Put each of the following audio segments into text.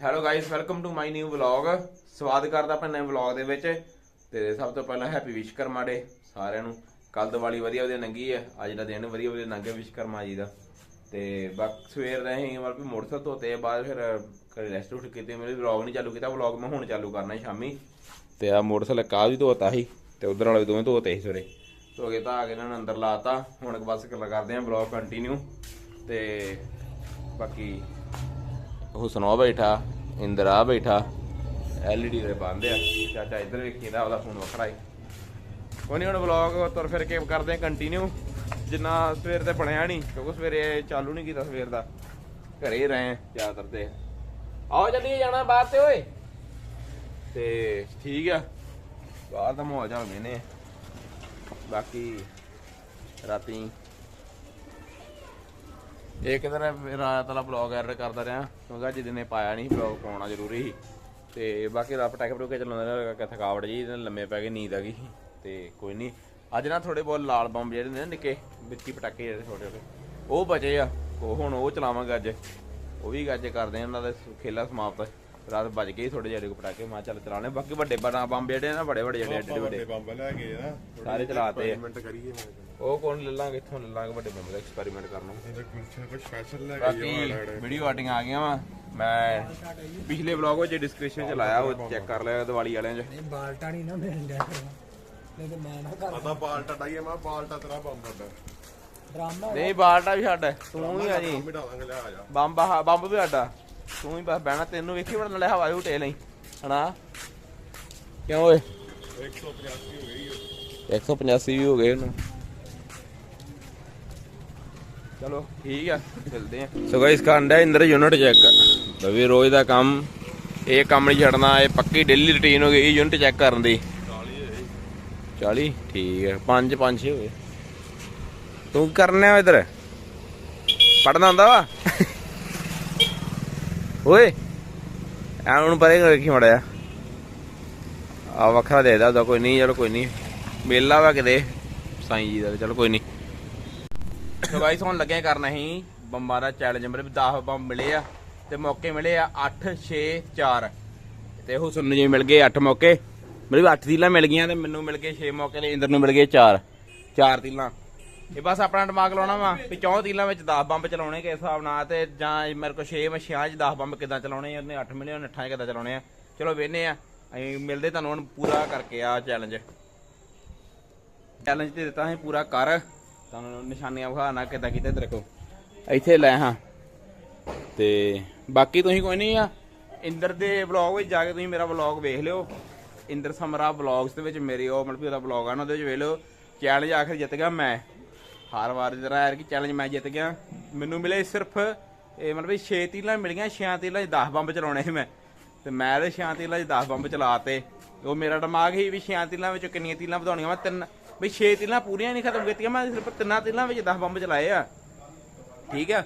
Hello guys welcome to my new vlog ਸਵਾਗਤ ਕਰਦਾ ਆਪਾਂ ਨਵੇਂ ਵਲੌਗ ਦੇ ਵਿੱਚ। ਤੇ ਸਭ ਤੋਂ ਪਹਿਲਾਂ ਹੈਪੀ ਵਿਸ਼ਕਰਮਾ ਡੇ ਸਾਰਿਆਂ ਨੂੰ। ਕੱਲ ਦੀਵਾਲੀ ਵਧੀਆ ਵਧੀਆ ਲੰਗੀ ਹੈ ਅੱਜ ਦਾ ਦਿਨ ਵਧੀਆ ਵਧੀਆ ਲੰਘਿਆ ਵਿਸ਼ਕਰਮਾ ਜੀ ਦਾ। ਤੇ ਬਸ ਸਵੇਰ ਦਾ ਹੀ ਮਤਲਬ ਮੋਟਰਸਾਈਕਲ ਧੋਤੇ ਬਾਅਦ ਫਿਰ ਘਰੇ ਰੈਸਟ ਉੱਠ ਕੀਤੇ ਮੇਰੇ ਵਲੌਗ ਨਹੀਂ ਚਾਲੂ ਕੀਤਾ। ਵਲੌਗ ਮੈਂ ਹੁਣ ਚਾਲੂ ਕਰਨਾ ਸ਼ਾਮੀ। ਤੇ ਆ ਮੋਟਰਸਾਈਕਲ ਕਾਹ ਵੀ ਧੋਤਾ ਸੀ ਤੇ ਉਧਰ ਵਾਲੇ ਵੀ ਦੋਵੇਂ ਧੋਤੇ ਸੀ ਸਵੇਰੇ। ਧੋ ਕੇ ਤਾਂ ਆ ਕੇ ਇਹਨਾਂ ਨੂੰ ਅੰਦਰ ਲਾਤਾ। ਹੁਣ ਬਸ ਗੱਲਾਂ ਕਰਦੇ ਆਂ ਵਲੌਗ ਕੰਟੀਨਿਊ ਤੇ ਬਾਕੀ ਉਹ ਬੈਠਾ, ਇੰਦਰਾ ਬੈਠਾ ਐਲਈਡੀ ਦੇ ਬੰਦ ਆ। ਚਾਚਾ ਇੱਧਰ ਵੇਖੀਦਾ ਉਹਦਾ ਫੋਨ ਵੱਖਰਾ ਹੀ ਕੋਈ ਨਹੀਂ ਹੁਣ ਵਲੌਗ ਤੁਰ ਫਿਰ ਕੇ ਕਰਦੇ ਆ ਕੰਟੀਨਿਊ ਜਿੰਨਾ ਸਵੇਰ ਤੇ ਬਣਿਆ ਨਹੀਂ ਕਿਉਂਕਿ ਸਵੇਰੇ ਚਾਲੂ ਨਹੀਂ ਕੀਤਾ ਸਵੇਰ ਦਾ। ਘਰੇ ਰਹੇ ਜ਼ਿਆਦਾਤਰ ਤੇ। ਆਓ ਜਲਦੀ ਜਾਣਾ ਬਾਹਰ ਤੇ, ਓਏ। ਤੇ ਠੀਕ ਆ। ਬਾਹਰ ਦਾ ਮਾਹੌਲ ਚੱਲ ਮੈਨੇ ਬਾਕੀ ਰਾਤੀ ਇੱਕ ਦਿਨ ਰਾਤ ਵਾਲਾ ਬਲੌਗ ਐਡ ਕਰਦਾ ਰਿਹਾ। ਕਿਉਂਕਿ ਅੱਜ ਦਿਨੇ ਪਾਇਆ ਨਹੀਂ ਬਲੌਗ ਪਾਉਣਾ ਜ਼ਰੂਰੀ ਸੀ। ਤੇ ਬਾਕੀ ਰਾਤ ਪਟਾਕੇ ਪਟੂਕੇ ਚਲਾਉਂਦਾ ਰਿਹਾ ਕਿ ਥਕਾਵਟ ਜੀ ਲੰਮੇ ਪੈ ਕੇ ਨੀਂਦ ਆ ਗਈ। ਤੇ ਕੋਈ ਨਹੀਂ ਅੱਜ ਨਾ ਥੋੜੇ ਬਹੁਤ ਲਾਲ ਬੰਬ ਜਿਹੜੇ ਨੇ ਨਿੱਕੇ, ਵਿੱਚੀ ਪਟਾਕੇ ਜਿਹੜੇ ਛੋਟੇ ਛੋਟੇ, ਉਹ ਬਚੇ ਆ। ਉਹ ਹੁਣ ਉਹ ਚਲਾਵਾਂਗੇ ਅੱਜ। ਉਹ ਵੀ ਅੱਜ ਕਰਦੇ ਆ, ਉਹਨਾਂ ਦਾ ਖੇਲਾ ਸਮਾਪਤ। ਰਾਤ ਵੱਜ ਗਈ ਥੋੜੇ ਜਿਹੇ ਪਟਾਕੇ ਮਾ ਚੱਲ ਚਲਾਣੇ ਬਾਕੀ ਵੱਡੇ ਬੜਾ ਬੰਬ ਜਿਹੜੇ ਨਾ ਬੜੇ ਵੱਡੇ ਜਿਹੜੇ ਏਡੇ ਵੱਡੇ। ਵੱਡੇ ਬੰਬ ਲੈ ਗਏ ਆ ਸਾਰੇ ਚਲਾਤੇ ਆ। ਐਕਸਪੈਰੀਮੈਂਟ ਕਰੀਏ ਮੈਂ ਕਹਿੰਦਾ ਉਹ ਕੌਣ ਲੈ ਲਾਂਗੇ ਇੱਥੋਂ ਲੈ ਲਾਂਗੇ ਵੱਡੇ ਬੰਬ ਦਾ ਐਕਸਪੈਰੀਮੈਂਟ ਕਰਨਾ ਇਹਦੇ ਕੁਝ ਸਪੈਸ਼ਲ ਲੈ ਬਾਕੀ ਗਏ ਵੀਡੀਓ ਆਟਿੰਗ ਆ ਗਈਆਂ ਵਾ। ਮੈਂ ਪਿਛਲੇ ਵਲੌਗ ਵਿੱਚ ਡਿਸਕ੍ਰਿਪਸ਼ਨ ਚ ਲਾਇਆ ਉਹ ਚੈੱਕ ਕਰ ਲਿਆ ਦੀਵਾਲੀ ਵਾਲਿਆਂ ਚ। ਨਹੀਂ ਬਾਲਟਾ ਨਹੀਂ ਨਾ ਮਿਲਣ ਡਿਆ ਕਰਨਾ ਨਹੀਂ ਤੇ ਮੈਂ ਨਾ ਕਰ ਆਦਾ ਬਾਲਟਾ ਡਾਈਏ ਮੈਂ ਬਾਲਟਾ ਤੇਰਾ ਬੰਬ ਵੱਡਾ ਡਰਾਮਾ ਨਹੀਂ ਬਾਲਟਾ ਵੀ ਛੱਡ ਤੂੰ ਹੀ ਆ ਜੀ। ਬੰਬ ਬੰਬ ਵੀ ਸਾਡਾ। ਤੂੰ ਹੀ ਬਸ ਬਹਿਣਾ, ਤੈਨੂੰ ਵੇਖੀ ਬੜਾ ਨਾਲੇ ਹਵਾ ਝੂਟੇ ਲਈ, ਹਨਾ? ਕਿਉਂ ਓਏ? 185 ਹੋ ਗਈ 185 ਵੀ ਹੋ ਗਏ ਉਹਨੂੰ। ਚਲੋ, ਠੀਕ ਆ ਮਿਲਦੇ ਆ। ਸੋ ਗਾਇਸ ਕਾਂਡਾ ਇੰਦਰ ਯੂਨਿਟ ਚੈੱਕ ਬਈ ਰੋਜ਼ ਦਾ ਕੰਮ। ਇਹ ਕੰਮ ਨਹੀਂ ਛੱਡਣਾ, ਇਹ ਪੱਕੀ ਡੇਲੀ ਰੁਟੀਨ ਹੋ ਗਈ ਯੂਨਿਟ ਚੈੱਕ ਕਰਨ ਦੀ। 40 ਠੀਕ ਹੈ 5 5 6 ਹੋਏ ਤੂੰ ਕਰਨੇ ਕਰਨਿਆ ਇਧਰ? ਪੜਨਾ ਹੁੰਦਾ ਵਾ? ਓਏ, ਐ ਉਹਨੂੰ ਪਰੇ ਵੇਖੀ ਮੜਿਆ ਆ ਵੱਖਰਾ ਦੇ ਦਾ ਕੋਈ ਨਹੀਂ, ਚਲੋ ਕੋਈ ਨਹੀਂ। ਮੇਲਾ ਵਾ ਕਿਤੇ। ਸਾਈਂ ਜੀ ਦਾ ਚਲੋ ਕੋਈ ਨਹੀਂ। ਸੋ ਗਾਇਸ ਹੁਣ ਲੱਗਿਆ ਕਰਨਾ ਸੀ ਬੰਬਾਂ ਦਾ ਚੈਲੰਜ ਮੇਰੇ 10 ਬੰਬ ਮਿਲੇ ਆ ਤੇ ਮੌਕੇ ਮਿਲੇ ਆ 8 6 4 ਤੇ ਉਹ ਸੁਣਨ ਜੀ ਮਿਲ ਗਏ 8 ਮੌਕੇ। ਮੇਰੇ 8 ਤੀਲਾਂ ਮਿਲ ਗਈਆਂ ਤੇ ਮੈਨੂੰ ਮਿਲ ਗਏ 6 ਮੌਕੇ ਤੇ ਇੰਦਰ ਨੂੰ ਮਿਲ ਗਏ 4 4 ਤੀਲਾਂ। ਇਹ ਬਸ ਆਪਣਾ ਦਿਮਾਗ ਲਾਉਣਾ ਵਾ ਵੀ ਚੌਂ ਤੀਲਾਂ ਵਿੱਚ 10 ਬੰਬ ਚਲਾਉਣੇ ਕਿਸ ਹਿਸਾਬ ਨਾਲ ਤੇ ਜਾਂ ਮੇਰੇ ਕੋਲ 6 ਮੈਂ 6 ਚ 10 ਬੰਬ ਕਿਦਾਂ ਚਲਾਉਣੇ ਆ, ਉਹਨੇ 8 ਮਿਲੇ 8 ਕਿਦਾਂ ਚਲਾਉਣੇ ਆ। ਚਲੋ ਵੇਨੇ ਆ, ਅਸੀਂ ਮਿਲਦੇ ਤੁਹਾਨੂੰ ਹੁਣ ਪੂਰਾ ਕਰਕੇ ਆ ਚੈਲੰਜ ਚੈਲੰਜ ਤੇ ਦਿੱਤਾ ਹੈ ਪੂਰਾ ਕਰ। ਤੁਹਾਨੂੰ ਨਿਸ਼ਾਨੀਆਂ ਵਿਖਾਣਾ ਕਿਦਾਂ ਕੀਤੇ ਤੇਰੇ ਕੋ ਇੱਥੇ ਲੈ ਹਾਂ। ਤੇ ਬਾਕੀ ਤੁਸੀਂ ਕੋਈ ਨਹੀਂ ਆ, ਇੰਦਰ ਦੇ ਵਲੌਗ ਵਿੱਚ ਜਾ ਕੇ ਤੁਸੀਂ ਮੇਰਾ ਵਲੌਗ ਵੇਖ ਲਿਓ। ਇੰਦਰ ਸਮਰਾ ਵਲੌਗਸ ਦੇ ਵਿੱਚ ਮੇਰੇ ਉਹ ਮਤਲਬ ਵੀ ਉਹਦਾ ਵਲੌਗ ਆ ਨਾ ਉਹਦੇ ਵਿੱਚ ਵੇਖ ਲਿਓ। ਚੈਲੰਜ ਆਖਰ ਜਿੱਤ ਗਿਆ ਮੈਂ। ਹਰ ਵਾਰ ਦੀ ਤਰ੍ਹਾਂ ਯਾਰ ਕਿ ਚੈਲੰਜ ਮੈਂ ਜਿੱਤ ਗਿਆ। ਮੈਨੂੰ ਮਿਲੇ ਸਿਰਫ, ਇਹ ਮਤਲਬ ਵੀ 6 ਤੀਲਾਂ ਮਿਲੀਆਂ ਗਈਆਂ 6 ਤੀਲਾਂ 'ਚ 10 ਬੰਬ ਚਲਾਉਣੇ ਸੀ ਮੈਂ। ਤੇ ਮੈਂ ਤੇ 6 ਤੀਲਾਂ 'ਚ 10 ਬੰਬ ਚਲਾਤੇ। ਉਹ ਮੇਰਾ ਦਿਮਾਗ ਸੀ ਵੀ 6 ਤੀਲਾਂ ਵਿੱਚੋਂ ਕਿੰਨੀਆਂ ਤੀਲਾਂ ਵਧਾਉਣੀਆਂ, ਮੈਂ ਤਿੰਨ, ਵੀ 6 ਤੀਲਾਂ ਪੂਰੀਆਂ ਨਹੀਂ ਖਤਮ ਕੀਤੀਆਂ, ਮੈਂ ਸਿਰਫ ਤਿੰਨਾਂ ਤੀਲਾਂ ਵਿੱਚ 10 ਬੰਬ ਚਲਾਏ ਆ। ਠੀਕ ਆ?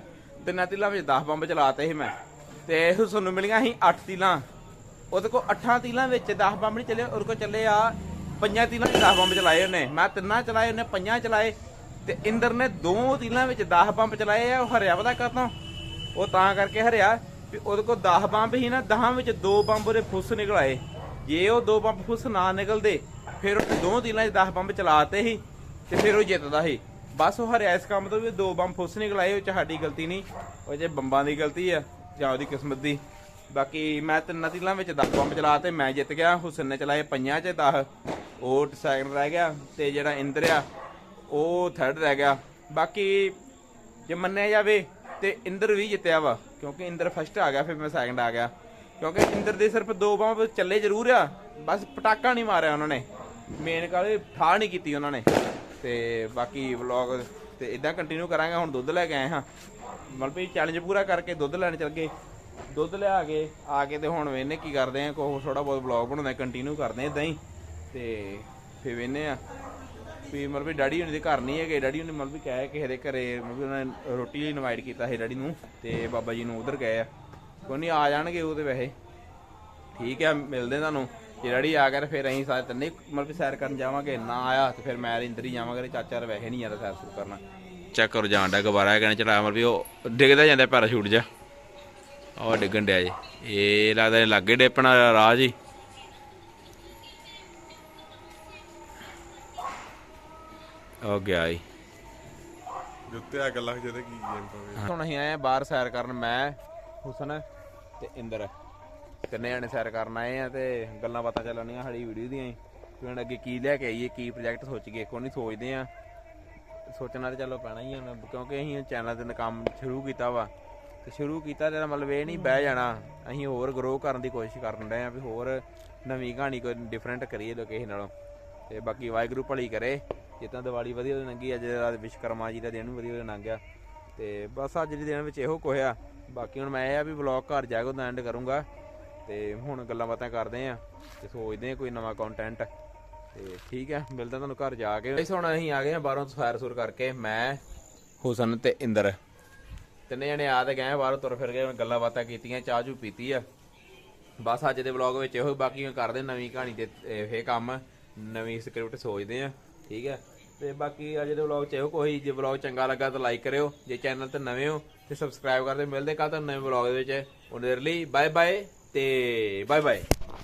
ਤਿੰਨਾਂ ਤੀਲਾਂ ਵਿੱਚ 10 ਬੰਬ ਚਲਾਤੇ ਸੀ ਮੈਂ। ਤੇ ਇਹ ਤੁਹਾਨੂੰ ਮਿਲੀਆਂ ਸੀ 8 ਤੀਲਾਂ। ਉਹਦੇ ਕੋਲ 8 ਤੀਲਾਂ ਵਿੱਚ 10 ਬੰਬ ਨਹੀਂ ਚੱਲੇ, ਉਹਦੇ ਕੋਲ ਚੱਲੇ ਆ ਪੰਜਾਂ ਤੀਲਾਂ 'ਚ 10 ਬੰਬ ਚਲਾਏ ਉਹਨੇ। ਮੈਂ ਤਿੰਨਾਂ ਚਲਾਏ, ਉਹਨੇ ਪੰਜਾਂ ਚਲਾਏ। ਤੇ ਇੰਦਰ ਨੇ ਦੋ ਤੀਲਾਂ ਵਿੱਚ 10 ਬੰਬ ਚਲਾਏ ਆ, ਉਹ ਹਰਿਆ ਪਤਾ ਕਦੋਂ ਉਹ ਤਾਂ ਕਰਕੇ ਹਰਿਆ ਵੀ ਉਹਦੇ ਕੋਲ 10 ਬੰਬ ਸੀ ਨਾ 10 ਵਿੱਚ ਦੋ ਬੰਬ ਉਹਦੇ ਫੁੱਸ ਨਿਕਲ ਆਏ। ਜੇ ਉਹ ਦੋ ਬੰਬ ਫੁੱਸ ਨਾ ਨਿਕਲਦੇ, ਫਿਰ ਉਹ ਦੋ ਤੀਲਾਂ 'ਚ 10 ਬੰਬ ਚਲਾਤੇ ਸੀ ਤੇ ਫਿਰ ਉਹ ਜਿੱਤਦਾ ਸੀ। ਬਸ ਉਹ ਹਰਿਆ ਇਸ ਕੰਮ ਤੋਂ ਵੀ ਦੋ ਬੰਬ ਫੁੱਸ ਨਿਕਲਾਏ ਉਹ ਚ ਸਾਡੀ ਗਲਤੀ ਨਹੀਂ, ਉਹ ਜੇ ਬੰਬਾਂ ਦੀ ਗਲਤੀ ਆ, ਜਾਂ ਉਹਦੀ ਕਿਸਮਤ ਦੀ। ਬਾਕੀ ਮੈਂ ਤਿੰਨਾਂ ਤੀਲਾਂ ਵਿੱਚ 10 ਬੰਬ ਚਲਾਤੇ, ਮੈਂ ਜਿੱਤ ਗਿਆ, ਹੁਸਨ ਨੇ ਚਲਾਏ ਪੰਜਾਂ 'ਚ 10 ਉਹ ਸੈਕਿੰਡ ਰਹਿ ਗਿਆ ਤੇ ਜਿਹੜਾ ਇੰਦਰ ਆ ਉਹ ਥਰਡ ਰਹਿ ਗਿਆ। ਬਾਕੀ ਜੇ ਮੰਨਿਆ ਜਾਵੇ ਤੇ ਇੰਦਰ ਵੀ ਜਿੱਤਿਆ ਵਾ, ਕਿਉਂਕਿ ਇੰਦਰ ਫਸਟ ਆ ਗਿਆ, ਫਿਰ ਮੈਂ ਸੈਕੰਡ ਆ ਗਿਆ। ਕਿਉਂਕਿ ਇੰਦਰ ਦੇ ਸਿਰਫ ਦੋ ਬੰਬ ਚੱਲੇ ਜ਼ਰੂਰ ਆ, ਬਸ ਪਟਾਕਾ ਨਹੀਂ ਮਾਰਿਆ ਉਹਨਾਂ ਨੇ। ਮੇਨ ਗੱਲ ਠਾ ਨਹੀਂ ਕੀਤੀ ਉਹਨਾਂ ਨੇ। ਤੇ ਬਾਕੀ ਵਲੌਗ ਤੇ ਇਦਾਂ ਕੰਟੀਨਿਊ ਕਰਾਂਗੇ, ਹੁਣ ਦੁੱਧ ਲੈ ਕੇ ਆਏ ਹਾਂ। ਮਤਲਬ ਵੀ ਚੈਲੰਜ ਪੂਰਾ ਕਰਕੇ ਦੁੱਧ ਲੈਣ ਚੱਲ ਗਏ। ਦੁੱਧ ਲਿਆ ਕੇ, ਆ ਕੇ ਤੇ ਹੁਣ ਵੇਨੇ ਕੀ ਕਰਦੇ ਆ ਕੋ ਥੋੜਾ ਬਹੁਤ ਵਲੌਗ ਬਣਾਉਂਦੇ ਕੰਟੀਨਿਊ ਕਰਦੇ ਇਦਾਂ ਹੀ। ਤੇ ਫਿਰ ਵੇਨੇ ਆ। ਵੀ ਮਤਲਬ ਵੀ ਡੈਡੀ ਹੁਣੀ ਦੇ ਘਰ ਨਹੀਂ ਹੈਗੇ, ਡੈਡੀ ਉਹਨੇ ਮਤਲਬ ਵੀ ਕਹੇ ਕਿਸੇ ਦੇ ਘਰੇ ਮਤਲਬ ਵੀ ਉਹਨਾਂ ਨੇ ਰੋਟੀ ਲਈ ਇਨਵਾਈਟ ਕੀਤਾ ਸੀ ਡੈਡੀ ਨੂੰ ਤੇ ਬਾਬਾ ਜੀ ਨੂੰ ਉਧਰ ਗਏ ਆ। ਕੋਈ ਨਹੀਂ ਆ ਜਾਣਗੇ ਉਹ ਤੇ ਵੈਸੇ। ਠੀਕ ਆ, ਮਿਲਦੇ ਤੁਹਾਨੂੰ। ਜੇ ਡੈਡੀ ਆ ਗਿਆ ਤੇ ਫਿਰ ਅਸੀਂ ਸਾਰੇ ਤਿੰਨੇ ਮਤਲਬ ਵੀ ਸੈਰ ਕਰਨ ਜਾਵਾਂਗੇ। ਨਾ ਆਇਆ ਤੇ ਫਿਰ ਮੈਂ ਇੰਦਰ ਹੀ ਜਾਵਾਂਗੇ ਚਾਚਾ ਤਾਂ ਵੈਸੇ ਨਹੀਂ ਜਾਂਦਾ ਸੈਰ ਸੁਰ ਕਰਨਾ। ਚੈੱਕ ਕਰੋ ਜਾਣ ਦਾ ਗਵਾਰਾ ਕਹਿੰਦੇ ਚਲਾ ਮਤਲਬ ਵੀ ਉਹ ਡਿੱਗਦਾ ਜਾਂਦਾ ਪੈਰਾਸ਼ੂਟ ਜਾ ਉਹ ਡਿੱਗਣ ਡਿਆ ਜੀ। ਇਹ ਲੱਗਦਾ ਇਹ ਲਾਗੇ ਡੇਪਣਾ ਰਾਹ ਜੀ। ਉਹ ਗਿਆ ਜੀ ਜੁੱਤੇ ਅੱਗ ਲੱਗ ਜਦੇ ਕੀ ਗੇਮ ਪਵੇ ਹੁਣ ਅਸੀਂ ਆਏ ਆ ਬਾਹਰ ਸੈਰ ਕਰਨ ਮੈਂ ਹੁਸਨ ਤੇ ਇੰਦਰ। ਤਿੰਨੇ ਜਣੇ ਸੈਰ ਕਰਨ ਆਏ ਆ ਤੇ ਗੱਲਾਂ ਬਾਤਾਂ ਚੱਲਣੀਆਂ ਸਾਡੀ ਵੀਡੀਓ ਦੀਆਂ ਹੀ ਕਿ ਹੁਣ ਅੱਗੇ ਕੀ ਲੈ ਕੇ ਆਈਏ ਕੀ ਪ੍ਰੋਜੈਕਟ ਸੋਚ ਕੇ ਕੋਈ ਨਹੀਂ ਸੋਚਦੇ ਆ। ਸੋਚਣਾ ਤੇ ਚਲੋ ਪੈਣਾ ਹੀ ਆ ਹੁਣ ਕਿਉਂਕਿ ਅਸੀਂ ਚੈਨਲ ਤੇ ਕੰਮ ਸ਼ੁਰੂ ਕੀਤਾ ਵਾ। ਤੇ ਸ਼ੁਰੂ ਕੀਤਾ ਤੇ ਮਤਲਬ ਇਹ ਨਹੀਂ ਬਹਿ ਜਾਣਾ ਅਸੀਂ ਹੋਰ ਗਰੋ ਕਰਨ ਦੀ ਕੋਸ਼ਿਸ਼ ਕਰਨ ਰਹੇ ਆ ਵੀ ਹੋਰ ਨਵੀਂ ਕਹਾਣੀ ਕੋਈ ਡਿਫਰੈਂਟ ਕਰੀਏ ਲੋਕੇਸ਼ਨ ਨਾਲੋਂ। ਤੇ ਬਾਕੀ ਵਾਹਿਗੁਰੂ ਭਲੀ ਕਰੇ। ਜਿੱਦਾਂ ਦੀਵਾਲੀ ਵਧੀਆ ਹੋ ਲੰਗੀ ਅੱਜ ਰਾਤ ਵਿਸ਼ਕਰਮਾ ਜੀ ਦਾ ਦਿਨ ਵੀ ਵਧੀਆ ਲੰਘ ਗਿਆ ਤੇ ਬਸ ਅੱਜ ਦੇ ਦਿਨ ਵਿੱਚ ਇਹੋ ਕੁਛ ਬਾਕੀ ਹੁਣ ਮੈਂ ਇਹ ਆ ਵੀ ਵਲੌਗ ਘਰ ਜਾ ਕੇ ਉਹਦਾ ਐਂਡ ਕਰੂੰਗਾ। ਤੇ ਹੁਣ ਗੱਲਾਂ ਬਾਤਾਂ ਕਰਦੇ ਆ ਤੇ ਸੋਚਦੇ ਆ ਕੋਈ ਨਵਾਂ ਕੰਟੈਂਟ ਤੇ ਠੀਕ ਹੈ ਮਿਲਦਾ ਤੁਹਾਨੂੰ ਘਰ ਜਾ ਕੇ। ਇਸ ਹੁਣ ਅਸੀਂ ਆ ਗਏ ਆ ਬਾਹਰੋਂ ਸਫਾਇਰ ਸੁਰ ਕਰਕੇ। ਮੈਂ, ਹੁਸਨ ਤੇ ਇੰਦਰ। ਤਿੰਨੇ ਜਣੇ ਆ ਤੇ ਗਏ ਬਾਹਰੋਂ ਤੁਰ ਫਿਰ ਗਏ ਗੱਲਾਂ ਬਾਤਾਂ ਕੀਤੀਆਂ, ਚਾਹ ਚੂ ਪੀਤੀ ਆ। ਬਸ ਅੱਜ ਦੇ ਵਲੌਗ ਵਿੱਚ ਇਹੋ ਬਾਕੀ ਕਰਦੇ ਨਵੀਂ ਕਹਾਣੀ ਤੇ ਇਹ ਕੰਮ। ਨਵੀਂ ਸਕ੍ਰਿਪਟ ਸੋਚਦੇ ਆ। ਠੀਕ ਹੈ? ਤੇ ਬਾਕੀ ਅੱਜ ਦੇ ਵਲੌਗ ਚ ਇਹੋ ਕੋਈ ਜੇ ਵਲੌਗ ਚੰਗਾ ਲੱਗਾ ਤਾਂ ਲਾਈਕ ਕਰਿਓ। ਜੇ ਚੈਨਲ ਤੇ ਨਵੇਂ ਹੋ ਤੇ ਸਬਸਕ੍ਰਾਈਬ ਕਰਦੇ। ਮਿਲਦੇ ਕੱਲ ਤਾਂ ਨਵੇਂ ਵਲੌਗ ਦੇ ਵਿੱਚ। ਉਹਦੇ ਲਈ ਬਾਏ ਬਾਏ ਤੇ ਬਾਏ ਬਾਏ